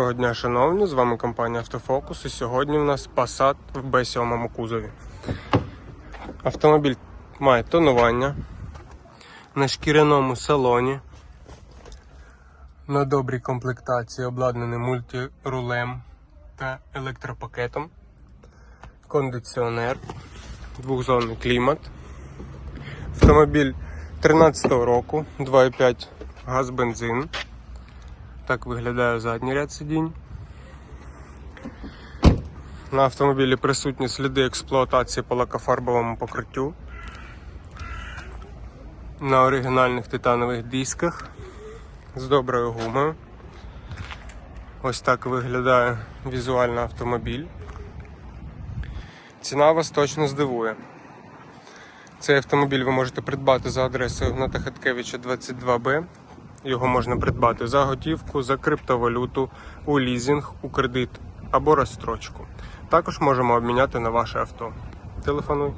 Доброго дня, шановні, з вами компанія Автофокус. І сьогодні у нас Passat в B7 кузові. Автомобіль має тонування на шкіряному салоні. На добрій комплектації обладнаний мультирулем та електропакетом. Кондиціонер, двохзонний клімат. Автомобіль 13 року, 2,5 газ бензин. Так виглядає задній ряд сидінь. На автомобілі присутні сліди експлуатації по лакофарбовому покриттю. На оригінальних титанових дисках з доброю гумою. Ось так виглядає візуально автомобіль. Ціна вас точно здивує. Цей автомобіль ви можете придбати за адресою Гната Хаткевича 22Б. Його можна придбати за готівку, за криптовалюту, у лізинг, у кредит або розстрочку. Також можемо обміняти на ваше авто. Телефонуй.